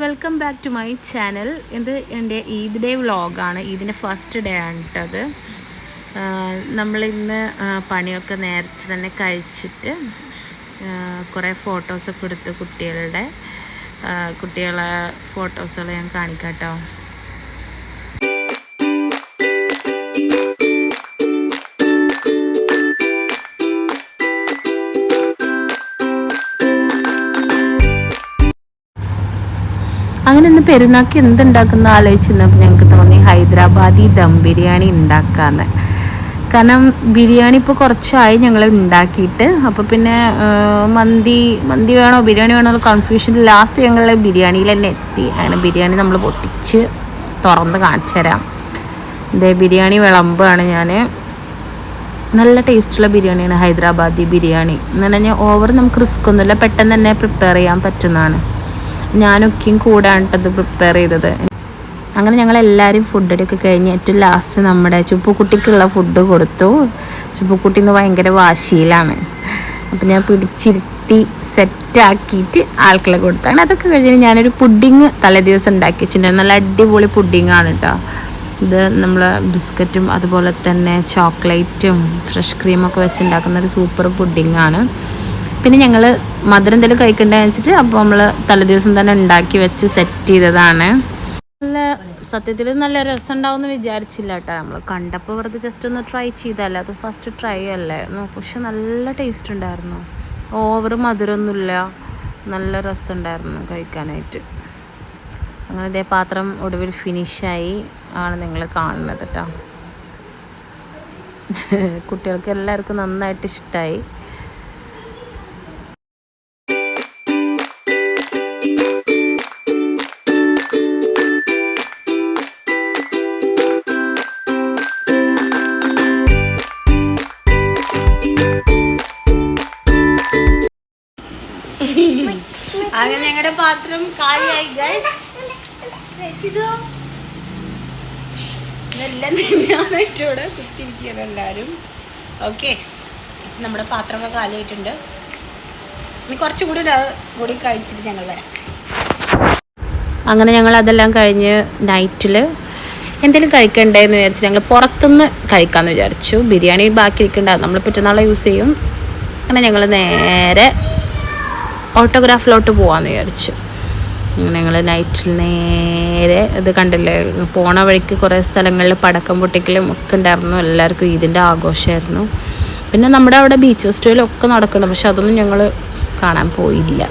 Welcome back to my channel ഇത് എന്റെ Eid day വ്ളോഗാണ് ഈദിന്റെ ഫസ്റ്റ് ഡേ ആണ് കേട്ടത് നമ്മളിന്ന് പണിയൊക്കെ നേരത്തെ തന്നെ കഴിച്ചിട്ട് കുറേ ഫോട്ടോസൊക്കെ എടുത്ത് കുട്ടികളുടെ കുട്ടികളെ ഫോട്ടോസുകൾ ഞാൻ കാണിക്കാം കേട്ടോ അങ്ങനെ ഇന്ന് പെരുന്നാൾക്ക് എന്തുണ്ടാക്കുന്ന ആലോചിച്ചിരുന്നപ്പോൾ ഞങ്ങൾക്ക് തോന്നി ഹൈദരാബാദി ദം ബിരിയാണി ഉണ്ടാക്കാന്ന്. കാരണം ബിരിയാണി ഇപ്പോൾ കുറച്ചായി ഞങ്ങൾ ഉണ്ടാക്കിയിട്ട്. അപ്പോൾ പിന്നെ മന്തി മന്തി വേണോ ബിരിയാണി വേണോ കൺഫ്യൂഷൻ ലാസ്റ്റ് ഞങ്ങൾ ബിരിയാണിയിൽ തന്നെ എത്തി. അങ്ങനെ ബിരിയാണി നമ്മൾ പൊട്ടിച്ച് തുറന്ന് കാണിച്ചു തരാം ഇതേ ബിരിയാണി വിളമ്പാണ് ഞാൻ നല്ല ടേസ്റ്റുള്ള ബിരിയാണിയാണ് ഹൈദരാബാദി ബിരിയാണി. എന്ന് പറഞ്ഞാൽ ഓവർ നമുക്ക് റിസ്ക് ഒന്നുമില്ല. പെട്ടെന്ന് തന്നെ പ്രിപ്പയർ ചെയ്യാൻ പറ്റുന്നതാണ്. ഞാനൊക്കെയും കൂടാണ് ഇത് പ്രിപ്പയർ ചെയ്തത്. അങ്ങനെ ഞങ്ങൾ എല്ലാവരും ഫുഡ് അടിയൊക്കെ കഴിഞ്ഞ് ഏറ്റവും ലാസ്റ്റ് നമ്മുടെ ചുപ്പുക്കുട്ടിക്കുള്ള ഫുഡ് കൊടുത്തു. ചുപ്പുക്കുട്ടി ഇന്ന് ഭയങ്കര വാശിയിലാണ്. അപ്പം ഞാൻ പിടിച്ചിരുത്തി സെറ്റാക്കിയിട്ട് ആൾക്കുള്ള കൊടുത്തു അങ്ങനെ അതൊക്കെ കഴിഞ്ഞ് ഞാനൊരു പുഡിങ് തലേ ദിവസം ഉണ്ടാക്കി വെച്ചിട്ടുണ്ടായിരുന്നു നല്ല അടിപൊളി ആണ് കേട്ടോ ഇത് നമ്മൾ ബിസ്ക്കറ്റും അതുപോലെ തന്നെ ചോക്ലേറ്റും ഫ്രഷ് ക്രീമൊക്കെ വെച്ചുണ്ടാക്കുന്ന ഒരു സൂപ്പർ പുഡിങ്ങാണ് പിന്നെ ഞങ്ങൾ മധുരം എന്തെങ്കിലും കഴിക്കണ്ടെന്ന് വെച്ചിട്ട് അപ്പോൾ നമ്മൾ തലേദിവസം തന്നെ ഉണ്ടാക്കി വെച്ച് സെറ്റ് ചെയ്തതാണ്. നല്ല സത്യത്തിൽ നല്ല രസം ഉണ്ടാവും വിചാരിച്ചില്ല കേട്ടോ. നമ്മൾ കണ്ടപ്പോൾ വെറുതെ ജസ്റ്റ് ഒന്ന് ട്രൈ ചെയ്തല്ലേ അത് ഫസ്റ്റ് ട്രൈ അല്ലേ? പക്ഷെ നല്ല ടേസ്റ്റ് ഉണ്ടായിരുന്നു. ഓവർ മധുരമൊന്നുമില്ല. നല്ല രസം ഉണ്ടായിരുന്നു കഴിക്കാനായിട്ട്. അങ്ങനെ ഇതേ പാത്രം ഒടുവിൽ ഫിനിഷായി ആണ് നിങ്ങൾ കാണുന്നത് കേട്ടോ. കുട്ടികൾക്ക് എല്ലാവർക്കും നന്നായിട്ട് ഇഷ്ടമായി ഞങ്ങളുടെ പാത്രം കാലിയായി ഗൈസ് ഇതെല്ലാം ഞാനായിട്ടൂടെ കുത്തിരിക്കുകയാണ് എല്ലാവരും. ഓക്കെ നമ്മുടെ പാത്രമൊക്കെ കാലിയായിട്ടുണ്ട്. ഇനി കുറച്ചും കൂടി കഴിച്ചിട്ട് ഞങ്ങൾ വരാം. അങ്ങനെ ഞങ്ങൾ അതെല്ലാം കഴിഞ്ഞ് നൈറ്റിൽ എന്തെങ്കിലും കഴിക്കണ്ടേന്ന് വിചാരിച്ച് ഞങ്ങൾ പുറത്തുനിന്ന് കഴിക്കാമെന്ന് വിചാരിച്ചു. ബിരിയാണി ബാക്കി ഇരിക്കണ്ട നമ്മൾ പിറ്റന്നാളെ യൂസ് ചെയ്യും. അങ്ങനെ ഞങ്ങൾ നേരെ ഓട്ടോഗ്രാഫിലോട്ട് പോകാമെന്ന് വിചാരിച്ചു. ഞങ്ങൾ നൈറ്റിൽ നേരെ ഇത് കണ്ടില്ലേ പോണ വഴിക്ക് കുറേ സ്ഥലങ്ങളിൽ പടക്കം പൊട്ടിക്കലും ഒക്കെ ഉണ്ടായിരുന്നു. എല്ലാവർക്കും ഇതിന്റെ ആഘോഷമായിരുന്നു. പിന്നെ നമ്മുടെ അവിടെ ബീച്ച് ഫെസ്റ്റിവലും ഒക്കെ നടക്കണം പക്ഷെ അതൊന്നും ഞങ്ങൾ കാണാൻ പോയില്ല.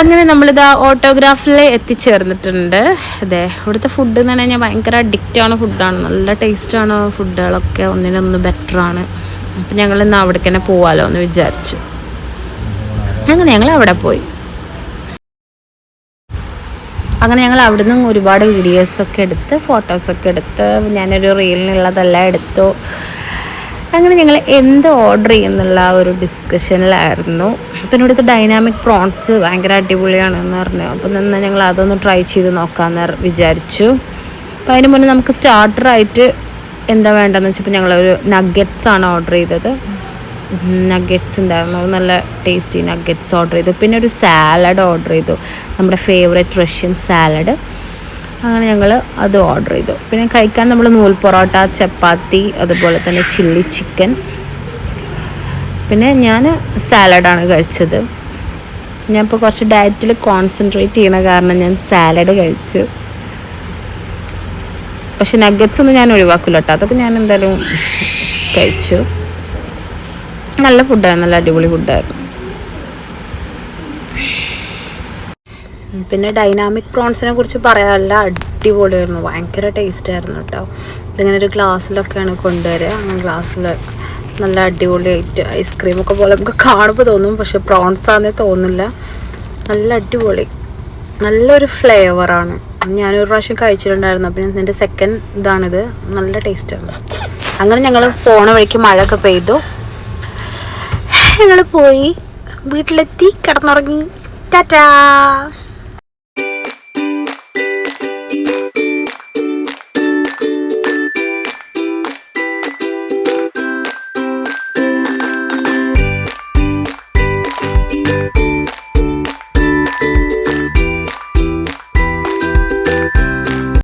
അങ്ങനെ നമ്മളിതാ ഓട്ടോഗ്രാഫിൽ എത്തിച്ചേർന്നിട്ടുണ്ട്. അതെ ഇവിടുത്തെ ഫുഡ് എന്ന് പറഞ്ഞാൽ ഭയങ്കര അഡിക്റ്റാണ് ഫുഡാണ് നല്ല ടേസ്റ്റാണ് ഫുഡുകളൊക്കെ ഒന്നിനൊന്ന് ബെറ്ററാണ് അപ്പം ഞങ്ങൾ ഇന്ന് അവിടേക്ക് തന്നെ പോവാലോ എന്ന് വിചാരിച്ചു. അങ്ങനെ ഞങ്ങൾ അവിടെ പോയി. അങ്ങനെ ഞങ്ങൾ അവിടെ നിന്ന് ഒരുപാട് വീഡിയോസൊക്കെ എടുത്ത് ഫോട്ടോസൊക്കെ എടുത്ത് ഞാനൊരു റീലിനുള്ളതെല്ലാം എടുത്തു. അങ്ങനെ ഞങ്ങൾ എന്ത് ഓർഡർ ചെയ്യുന്നുള്ള ഒരു ഡിസ്കഷനിലായിരുന്നു പിന്നെ ഇവിടുത്തെ ഡൈനാമിക് പ്രോൺസ് ഭയങ്കര അടിപൊളിയാണെന്ന് പറഞ്ഞു. അപ്പം നിന്ന് ഞങ്ങൾ അതൊന്ന് ട്രൈ ചെയ്ത് നോക്കാമെന്ന് വിചാരിച്ചു. അപ്പം അതിന് മുന്നേ നമുക്ക് സ്റ്റാർട്ടറായിട്ട് എന്താ വേണ്ടതെന്ന് വെച്ചപ്പോൾ ഞങ്ങളൊരു നഗറ്റ്സ് ആണ് ഓർഡർ ചെയ്തത്. നഗറ്റ്സ് ഉണ്ടായിരുന്നു. നല്ല ടേസ്റ്റി നഗറ്റ്സ് ഓർഡർ ചെയ്തു. പിന്നെ ഒരു സാലഡ് ഓർഡർ ചെയ്തു. നമ്മുടെ ഫേവറേറ്റ് റഷ്യൻ സാലഡ് അങ്ങനെ ഞങ്ങൾ അത് ഓർഡർ ചെയ്തു. പിന്നെ കഴിക്കാൻ നമ്മൾ നൂൽ പൊറോട്ട ചപ്പാത്തി അതുപോലെ തന്നെ ചില്ലി ചിക്കൻ പിന്നെ ഞാൻ സാലഡാണ് കഴിച്ചത്. ഞാൻ ഇപ്പോൾ കുറച്ച് ഡയറ്റിൽ കോൺസെൻട്രേറ്റ് ചെയ്യണ കാരണം ഞാൻ സാലഡ് കഴിച്ചു. പക്ഷെ നഗറ്റ്സ് ഒന്നും ഞാൻ ഒഴിവാക്കില്ല കേട്ടോ. അതൊക്കെ ഞാൻ എന്തായാലും കഴിച്ചു. നല്ല ഫുഡായിരുന്നു നല്ല അടിപൊളി ഫുഡായിരുന്നു. പിന്നെ ഡൈനാമിക് പ്രോൺസിനെ കുറിച്ച് പറയാനല്ല അടിപൊളിയായിരുന്നു ഭയങ്കര ടേസ്റ്റ് ആയിരുന്നു കേട്ടോ. ഇതിങ്ങനെ ഒരു ഗ്ലാസ്സിലൊക്കെയാണ് കൊണ്ടുവരിക അങ്ങനെ ഗ്ലാസ്സിൽ നല്ല അടിപൊളിയായിട്ട് ഐസ്ക്രീമൊക്കെ പോലെ നമുക്ക് കാണുമ്പോൾ തോന്നും പക്ഷെ പ്രോൺസ് ആണെന്നേ തോന്നില്ല. നല്ല അടിപൊളി നല്ലൊരു ഫ്ലേവറാണ്. ഞാനൊരു പ്രാവശ്യം കഴിച്ചിട്ടുണ്ടായിരുന്നു അപ്പം എന്റെ സെക്കൻഡ് ഇതാണിത് നല്ല ടേസ്റ്റാണ്. അങ്ങനെ ഞങ്ങൾ പോണ വഴിക്ക് മഴയൊക്കെ പെയ്തു. ഞങ്ങൾ പോയി. വീട്ടിലെത്തി കിടന്നുറങ്ങി. ടാറ്റാ.